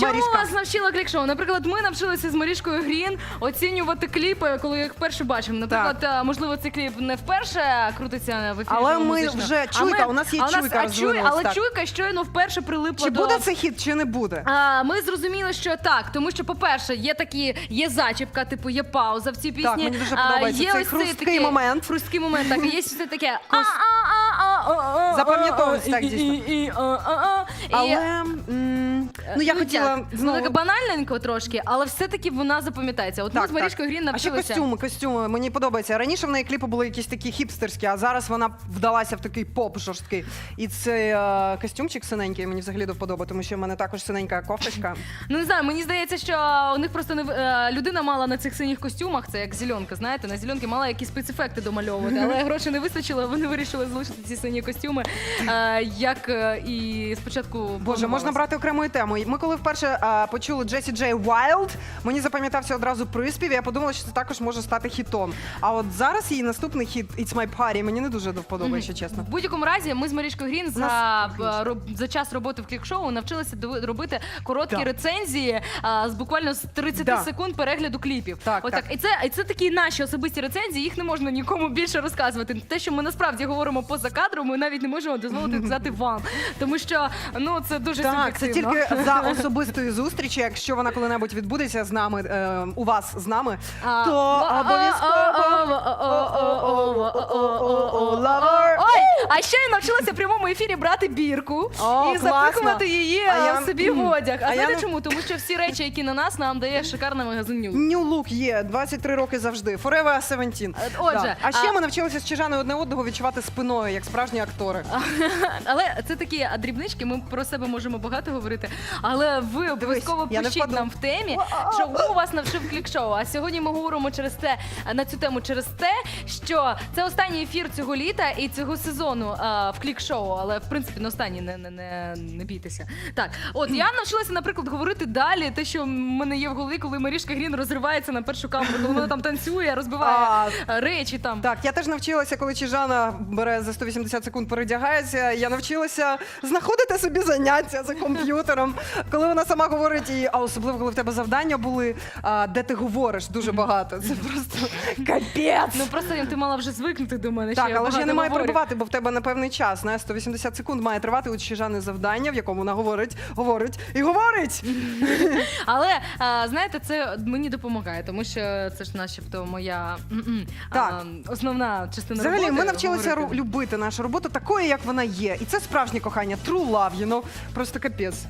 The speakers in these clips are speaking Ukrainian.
Чому Марішка? вас навчила клік-шоу? Наприклад, ми навчилися з Марішкою Грін оцінювати кліпи, коли їх вперше бачимо. Наприклад, е, можливо, цей кліп не вперше крутиться в ефірі. Але ми музичного. вже- чуйка, у нас є а чуйка а чуй- розвинулась, Але так. чуйка щойно вперше прилипла Чи до... буде це хіт, чи не буде? А, ми зрозуміли, що так, тому що, по-перше, є такі, є зачіпка, типу, є пауза в цій пісні. Так, мені дуже подобається є цей хрусткий момент. Хрусткий момент, так, і є все таке. а, а, Запам'ятовується, так, дійсно. Але м, ну я Ну, хотіла знову. таке банальненько трошки, але все-таки вона запам'ятається. От ми з Марішкою Грін А ще навчилися. костюми, костюми. Мені подобається. Раніше в неї кліпи були якісь такі хіпстерські, а зараз вона вдалася в такий поп жорсткий. І цей е, костюмчик синенький мені взагалі до вподоби, тому що в мене також синенька кофточка. Ну не знаю, мені здається, що у них просто не в- е, людина мала на цих синіх костюмах, це як зеленка, знаєте, на зеленки мала якісь спецефекти домальовувати, але грошей не вистачило, вони вирішили залишити ці сині костюми. е, Як е, і спочатку Боже, планувалося. можна брати окремою темою. Ми коли вперше е, почули Джесі Джей Wild, мені запам'ятався одразу приспів, і я подумала, що це також може стати хітом. А от зараз її наступний хіт It's My Party мені не дуже до вподоби, якщо чесно. В будь-якому разі ми з Марішкою Грін за, е, роб- за час роботи в клік-шоу навчилися дови- робити короткі Да. рецензії а, з буквально з 30 Да. секунд перегляду кліпів. Так, Отак. так. І це і це такі наші особисті рецензії. Їх не можна нікому більше розказувати. Те, що ми насправді говоримо поза кадром, ми навіть не можемо дозволити сказати вам, тому що ну це дуже Так, це суб'єктивно. тільки за особистої зустрічі. Якщо вона коли-небудь відбудеться з нами, е, у вас з нами, то обов'язково. А ще я навчилася в прямому ефірі брати бірку О, і класно. запихувати її А е, я- собі в одяг. А, А я знаєте не- чому? Тому що всі речі, які на нас, нам дає шикарний магазин Ню. New Look є 23 роки завжди. Forever 17. Е, отже, а ще а- ми навчилися з Чижаною одне одного відчувати спиною, як справжні актори. Але це такі а, дрібнички. Ми про себе можемо багато говорити. Але ви обов'язково я не пишіть впаду. нам в темі, чому вас навчив клік-шоу. А сьогодні ми говоримо через те на цю тему через те, що це останній ефір цього літа і цього сезону а, в клік-шоу. Але в принципі на останній, не, не, не, не бійтеся. Так, от я навчилася, наприклад, говорити далі. Те, що в мене є в голові, коли Марішка Грін розривається на першу камеру, коли вона там танцює, розбиває А, а, речі там. Так, я теж навчилася, коли Чижана бере за 180 секунд передягається. Я навчилася знаходити собі заняття за комп'ютером, коли вона сама говорить, і а особливо коли в тебе завдання були, а, де ти говориш дуже багато. Це просто капець. Ну просто ти мала вже звикнути до мене. Так, але ж я не маю перебувати, бо в тебе на певний час. Знаєш, 180 секунд має тривати у Чижани завдання, в якому вона говорить, говорить і говорить. Але а, знаєте, це мені допомагає, тому що це ж начебто моя Так. а, основна частина Взагалі, роботи. ми навчилися говорити. любити нашу роботу такою, як вона є. І це справжнє кохання, true love, you? Просто капець.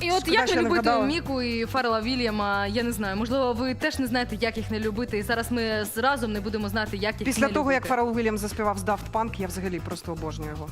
І от Шкода, як що не не любити вгадала. Міку і Фарела Вільяма, я не знаю. Можливо, ви теж не знаєте, як їх не любити. І зараз ми разом не будемо знати, як їх Після не того, як любити. Фаррел Вільямс заспівав з Daft Punk, я взагалі просто обожнюю його.